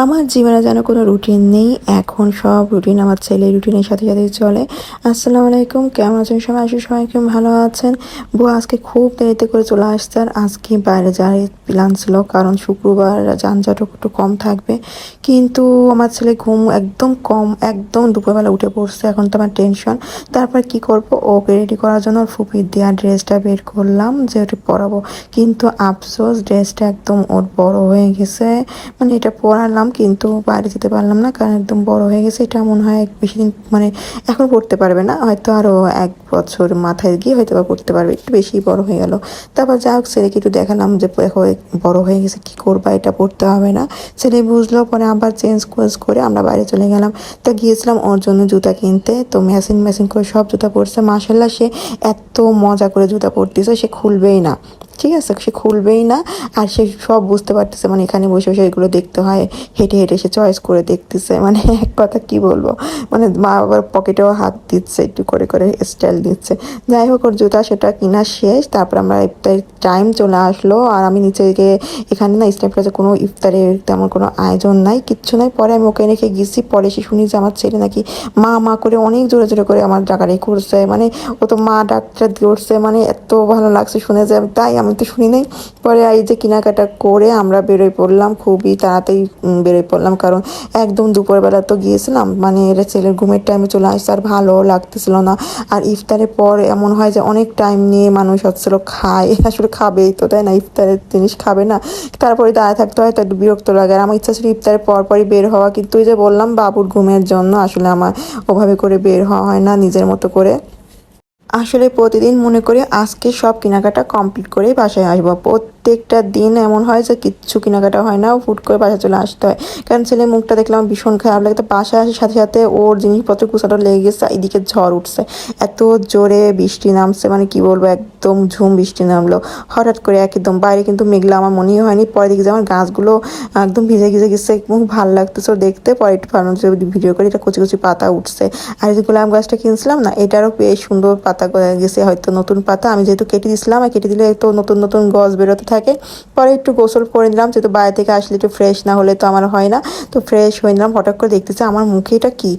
আমার জীবনে যেন কোনো রুটিন নেই, এখন সব রুটিন আমার ছেলে রুটিনের সাথে সাথে চলে। আসসালামু আলাইকুম, কেমন আছেন সবাই? আশি সবাই কেমন ভালো আছেন। বউ আজকে খুব দেরিতে করে চলে আসছে আর আজকে বাইরে যাওয়ার প্ল্যান ছিল কারণ শুক্রবার যানজট একটু কম থাকবে। কিন্তু আমার ছেলে ঘুম একদম কম, একদম দুপুরবেলা উঠে পড়ছে, এখন তো আমার টেনশন তারপর কি করব? ওকে রেডি করার জন্য ওর ফুপির দেওয়া ড্রেসটা বের করলাম, যে ওটা পরাবো। কিন্তু আফসোস, ড্রেসটা একদম ওর বড় হয়ে গেছে। মানে এটা পরালাম কিন্তু বাইরে যেতে পারলাম না, কারণ একদম বড় হয়ে গেছে। এটা মনে হয় বেশি দিন মানে এখন পড়তে পারবে না। হয়তো আরও এক বছর মাথায় গিয়ে হয়তো বা পড়তে পারবে, একটু বেশি বড় হয়ে গেল। তারপর যা হোক, ছেলেকে একটু দেখালাম যে, দেখো বড় হয়ে গেছে, কি করবা, এটা পড়তে হবে না। ছেলে বুঝলো, পরে আবার চেঞ্জ কোয়েজ করে আমরা বাইরে চলে গেলাম। তো গিয়েছিলাম ওর জন্য জুতা কিনতে। তো মেশিন মেশিন করে সব জুতা পরছে মাসাল্লাহ সে এত মজা করে জুতা পরতেছে সে খুলবেই না। ঠিক আছে, সে খুলবেই না। আর সে সব বুঝতে পারতেছে মানে এখানে বসে বসে এগুলো দেখতে হয়, হেঁটে হেঁটে সে চয়েস করে দেখতেছে। মানে এক কথা কি বলব? মানে মা বাবার পকেটেও হাত দিচ্ছে, একটু করে করে স্টাইল দিচ্ছে। যাই হোক, ওর জুতা সেটা কিনা শেষ, তারপর আমরা ইফতারের টাইম চলে আসলো। আর আমি নিচে গিয়ে এখানে না স্ট্যাম্প প্লাজা কোনো ইফতারের তেমন কোনো আয়োজন নাই, কিচ্ছু নাই। পরে আমি ওকে রেখে গেছি, পরে সে শুনি যে আমার ছেলে নাকি মা মা করে অনেক জোরে জোরে করে আমার ডাকারি করছে। মানে ও তো মা ডাক্তার দিচ্ছে মানে এত ভালো লাগছে শুনে যে তাই আমি তো শুনি নাই। পরে এই যে কেনাকাটা করে আমরা বেরোয় পড়লাম, খুবই তাড়াতাড়ি বেরোয় পড়লাম। কারণ একদম দুপুরবেলা তো গিয়েছিলাম মানে এটা ছেলের ঘুমের টাইমে চলে আসছে আর ভালো লাগতেছিল না। আর ইফতারের পর এমন হয় যে অনেক টাইম নিয়ে মানুষ হচ্ছিল খায় আসলে খাবেই তো, তাই না? ইফতারের জিনিস খাবে না। তারপরে দাঁড়ায় থাকতে হয় তো একটু বিরক্ত লাগে। আর আমার ইচ্ছা ছিল ইফতারের পর পরই বের হওয়া, কিন্তু ওই যে বললাম বাবুর ঘুমের জন্য আসলে আমার ওভাবে করে বের হওয়া হয় না, নিজের মতো করে। আসলে প্রতিদিন মনে করি আজকে সব কেনাকাটা কমপ্লিট করে বাসায় আসব। প্রত্যেকটা দিন এমন হয় যে কিচ্ছু কেনাকাটা হয় না ফুট করে বাসায় চলে আসতে হয়। কারণ ছেলে মুখটা দেখলাম ভীষণ খারাপ লাগে, তো বাসায় আসার সাথে সাথে ওর জিনিসপত্র কুচানো লেগে গেছে এদিকে ঝড় উঠছে। এত জোরে বৃষ্টি নামছে মানে কি বলব, একদম ঝুম বৃষ্টি নামলো। হঠাৎ করে একদম বাইরে কিন্তু মেঘলা, আমার মনেই হয়নি। পরে দেখি আমার গাছগুলো একদম ভিজে ভিজে গেছে, এবং ভালো লাগতেছে দেখতে। পরে একটু ভালো ভিডিও করে এটা কচি কচি পাতা উঠছে। আর যে গোলাপ গাছটা কিনছিলাম না, এটারও বেশ সুন্দর পাতা গেছে, হয়তো নতুন পাতা। আমি যেহেতু কেটে দিয়েছিলাম আর কেটে দিলে তো নতুন নতুন গছ বেরোতে থাকে। পরে একটু গোসল করে নিলাম, যেহেতু বাইরে থেকে আসলে একটু ফ্রেশ না হলে তো আমার হয় না। তো ফ্রেশ হয়ে নিলাম, হঠাৎ করে দেখতেছি আমার মুখে এটা কি?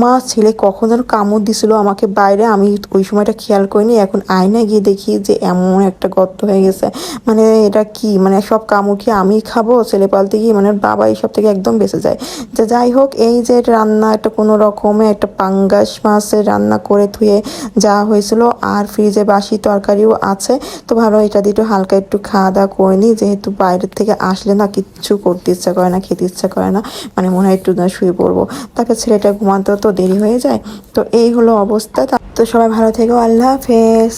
মা ছেলে কখন যেন কামড় দিছিল আমাকে বাইরে। আমি ওই সময়টা খেয়াল করিনি, এখন আয়নায় গিয়ে দেখি যে এমন একটা গর্ত হয়ে গেছে। মানে এটা কি? মানে সব কামড় কি আমি খাব? ছেলে পালতে গিয়ে মানে বাবা এইসব থেকে একদম বেঁচে যায়। যে যাই হোক, এই যে রান্না, একটা কোনো রকমে একটা পাঙ্গাস মাছের রান্না করে ধুয়ে যা হয়েছিল, আর ফ্রিজে বাসি তরকারিও আছে। তো ভালো এটা দিয়ে একটু হালকা একটু খাওয়া দাওয়া করিনি, যেহেতু বাইরের থেকে আসলে না কিচ্ছু করতে ইচ্ছা করে না, খেতে ইচ্ছা করে না মানে মনে হয় একটু না শুয়ে পড়ব। তারপর ছেলেটা ঘুমাতেও তো দেরি হয়ে যায়, তো এই হলো অবস্থা। তো সবাই ভালো থেকো, আল্লাহ হাফেজ।